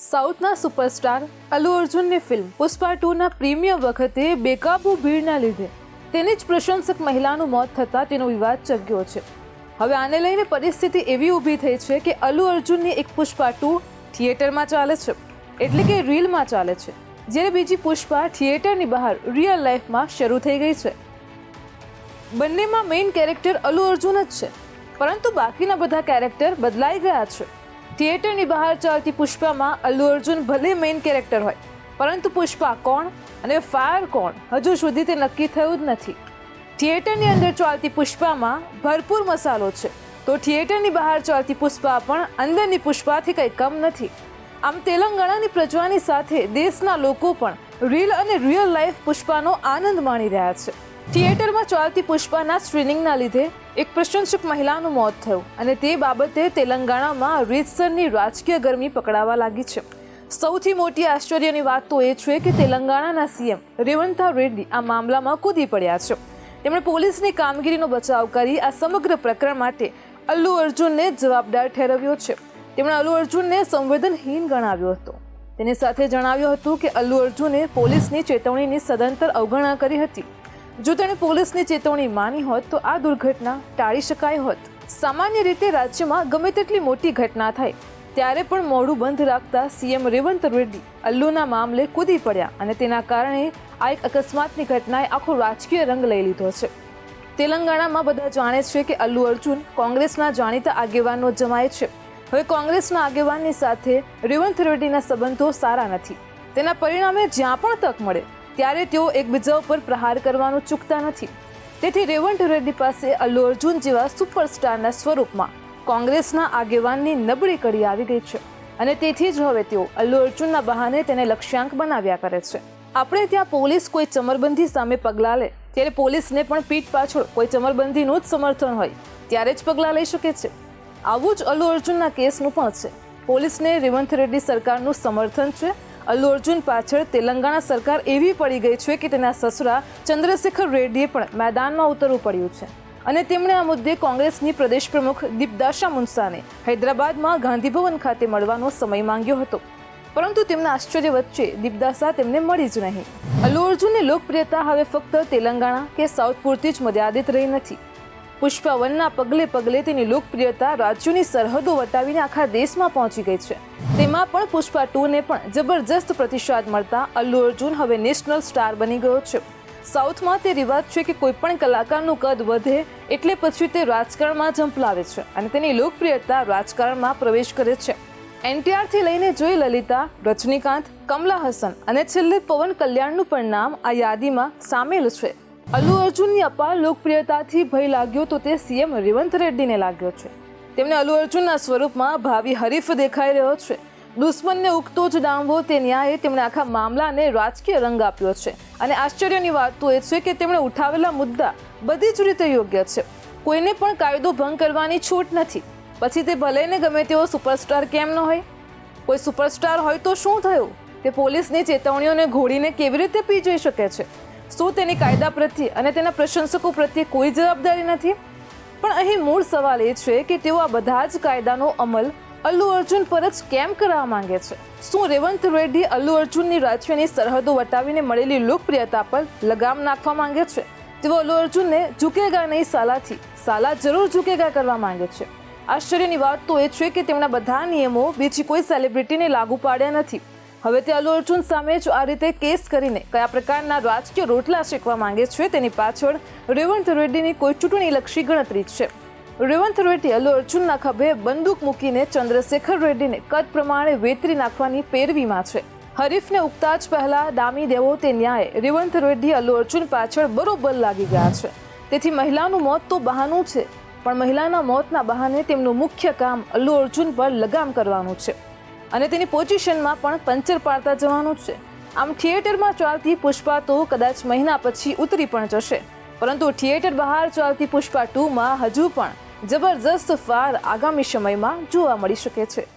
સાઉથના superstar Allu અર્જુનની film Pushpa ટુના premiere વખતે બેકાબુ ભીડના લીધે. તેની જ પ્રશંસક મહિલાનું મોત થતાં તેનો વિવાદ ચગ્યો છે. હવે આને લઈને પરિસ્થિતિ એવી ઊભી થઈ છે કે અલ્લુ અર્જુનની એક પુષ્પા ટુ થિયેટરમાં ચાલે છે, એટલે કે રીલમાં ચાલે છે, જ્યારે બીજી પુષ્પા થિયેટરની બહાર રિયલ લાઈફમાં શરૂ થઈ ગઈ છે. બંનેમાં મેઇન કેરેક્ટર અલ્લુ અર્જુન જ છે, પરંતુ બાકીના બધા કેરેક્ટર બદલાઈ ગયા છે. થિયેટરની બહાર ચાલતી પુષ્પામાં અલ્લુ અર્જુન ભલે મેઇન કેરેક્ટર હોય, પરંતુ પુષ્પા કોણ અને ફાયર કોણ હજુ સુધી તે નક્કી થયું જ નથી. થિયેટરની અંદર ચાલતી પુષ્પામાં ભરપૂર મસાલો છે, તો થિયેટરની બહાર ચાલતી પુષ્પા પણ અંદરની પુષ્પાથી કંઈ કમ નથી. આમ તેલંગાણાની પ્રજાની સાથે દેશના લોકો પણ રીલ અને રિયલ લાઈફ પુષ્પાનો આનંદ માણી રહ્યા છે. થિયેટરમાં ચાલતી પુષ્પાના સ્ક્રીનિંગના લીધે એક પ્રશંસક મહિલાનું મોત થયું અને તે બાબતે તેલંગાણામાં રીતસરની રાજકીય ગરમી પકડાવા લાગી છે. સૌથી મોટી આશ્ચર્યની વાત તો એ છે કે તેલંગાણાના સીએમ રેવંતા રેડ્ડી આ મામલામાં કૂદી પડ્યા છે. તેમણે પોલીસની કામગીરીનો બચાવ કરી આ સમગ્ર પ્રકરણ માટે અલ્લુ અર્જુનને જવાબદાર ઠેરવ્યો છે. તેમણે અલ્લુ અર્જુનને સંવેદનહીન ગણાવ્યો હતો. તેની સાથે જણાવ્યું હતું કે અલ્લુ અર્જુને પોલીસની ચેતવણીની સદંતર અવગણના કરી હતી. જો તેણે પોલીસની ચેતવણી માની હોત, તો આ દુર્ઘટના ટાળી શકાય હોત. સામાન્ય રીતે રાજ્યમાં ગમે તેટલી મોટી ઘટના થાય, ત્યારે પણ મોઢું બંધ રાખતા સીએમ રેવંત રેડ્ડી અલ્લુના મામલે કૂદી પડ્યા અને તેના કારણે આ એક અકસ્માતની ઘટનાએ આખો રાજકીય રંગ લઈ લીધો છે. તેલંગાણામાં બધા જાણે છે કે અલ્લુ અર્જુન કોંગ્રેસના જાણીતા આગેવાનનો જમાય છે. હવે કોંગ્રેસના આગેવાનની સાથે રેવંત રેડ્ડીના સંબંધો સારા નથી. તેના પરિણામે જ્યાં પણ તક મળે ત્યારે તેઓ એકબીજા ઉપર પ્રહાર કરવાનું ચૂકતા નથી. તેથી રેવંત રેડ્ડી પાસે અલ્લુ અર્જુન જેવા સુપરસ્ટારના સ્વરૂપમાં કોંગ્રેસના આગેવાનની નબળી કડી આવી ગઈ છે અને તેથી જ હવે તેઓ અલ્લુ અર્જુનના બહાને તેને લક્ષ્યાંક બનાવ્યા કરે છે. આપણે ત્યાં પોલીસ કોઈ ચમરબંધી સામે પગલાં લે, ત્યારે પોલીસને પણ પીઠ પાછળ કોઈ ચમરબંધીનું જ સમર્થન હોય, ત્યારે જ પગલાં લઈ શકે છે. આવું જ અલ્લુ અર્જુનના કેસનું પણ છે. પોલીસને રેવંત રેડ્ડી સરકારનું સમર્થન છે અલ્લુ અર્જુન પાછળ તેલંગાણા સરકાર એવી પડી ગઈ છે કે તેના સસરા ચંદ્રશેખર રેડ્ડીએ પણ મેદાનમાં ઉતરવું પડ્યું છે. અને તેમણે આ મુદ્દે કોંગ્રેસની પ્રદેશ પ્રમુખ દીપદાશા મુન્સાને હૈદરાબાદમાં ગાંધીભવન ખાતે મળવાનો સમય માંગ્યો હતો. પરંતુ તેમના આશ્ચર્ય વચ્ચે દીપદાસા તેમને મળી જ નહીં. અલ્લુ અર્જુનની લોકપ્રિયતા હવે ફક્ત તેલંગાણા કે સાઉથ પૂરતી જ મર્યાદિત રહી નથી. પુષ્પા વનના પગલે પગલે તેની લોકપ્રિયતા રાજ્યોની સરહદો વટાવીને આખા દેશમાં પહોંચી ગઈ છે. તેમાં પણ પુષ્પા ટુને પણ જબરજસ્ત પ્રતિસાદ મળતા અલ્લુ અર્જુન હવે નેશનલ સ્ટાર બની ગયો છે. સાઉથમાં તે રિવાજ છે કે કોઈપણ કલાકારનું કદ વધે એટલે પછી તે રાજકારણમાં ઝંપલાવે છે અને તેની લોકપ્રિયતા રાજકારણમાં પ્રવેશ કરે છે. એનટીઆરથી લઈને જોઈ લલિતા, રજનીકાંત, કમલા હસન અને છેલ્લે પવન કલ્યાણનું પણ નામ આ યાદીમાં સામેલ છે. અલ્લુ અર્જુનની અપાર લોકપ્રિયતાથી ભય લાગ્યો તો તે સીએમ રેવંત રેડ્ડીને લાગ્યો છે. તેમને અલ્લુ અર્જુનના સ્વરૂપમાં ભાવિ હરીફ દેખાઈ રહ્યો છે. દુશ્મનને ઉગતો જ ડામવો તે ન્યાયે તેમણે આખા મામલાને રાજકીય રંગ આપ્યો છે. અને આશ્ચર્યની વાત તો એ છે કે તેમણે ઉઠાવેલા મુદ્દા બધી જ રીતે યોગ્ય છે. કોઈને પણ કાયદો ભંગ કરવાની છૂટ નથી. પછી તે ભલે ને ગમે તેવો સુપરસ્ટાર કેમ ન હોય? કોઈ સુપરસ્ટાર હોય તો શું થયું? તે પોલીસની ચેતવણીઓને ઘોડીને કેવી રીતે પી જઈ શકે છે? શું તેની કાયદા પ્રત્યે અને તેના પ્રશંસકો પ્રત્યે કોઈ જવાબદારી નથી? પણ અહીં મૂળ સવાલ એ છે કે તેઓ આ બધા જ કાયદાનો અમલ અલ્લુ અર્જુન પર જ કેમ કરવા માંગે છે? શું રેવંત રેડ્ડી અલ્લુ અર્જુનની રાજ્યની સરહદો વટાવીને મળેલી લોકપ્રિયતા પર લગામ નાખવા માંગે છે? તેઓ અલ્લુ અર્જુનને ઝૂકેગા નહીં સાલાથી, સાલા જરૂર ઝૂકેગા કરવા માંગે છે. આશ્ચર્યની વાત તો એ છે કે તેમના બધા નિયમો બીજી કોઈ સેલિબ્રિટીને લાગુ પાડ્યા નથી. હવે તે અલ્લુ અર્જુન સામે જ આ રીતે કેસ કરીને કયા પ્રકારના રાજકીય રોટલા શેકવા માંગે છે તેની પાછળ રેવંત રેડ્ડીની કોઈ ચૂંટણીલક્ષી ગણતરી છે. રેવંત રેડ્ડી અલ્લુ અર્જુનના ખભે બંદૂક મૂકીને ચંદ્રશેખર રેડ્ડીને કદ પ્રમાણે વેતરી નાખવાની પેરવીમાં છે. હરીફને ઉગતા જ પહેલા ડામી દેવો તે ન્યાય રેવંત રેડ્ડી અલ્લુ અર્જુન પાછળ બરોબર લાગી ગયા છે. તેથી મહિલાનું મોત તો બહાનું છે, પણ મહિલાના મોતના બહાને તેમનું મુખ્ય કામ અલ્લુ અર્જુન પર લગામ કરવાનું છે. અને તેની પોઝિશનમાં પણ પંચર પાડતા જવાનું છે. આમ થિયેટરમાં ચાલતી પુષ્પા તો કદાચ મહિના પછી ઉતરી પણ જશે. પરંતુ થિયેટર બહાર ચાલતી પુષ્પા ટુમાં હજુ પણ જબરજસ્ત ફાર આગામી સમયમાં જોવા મળી શકે છે.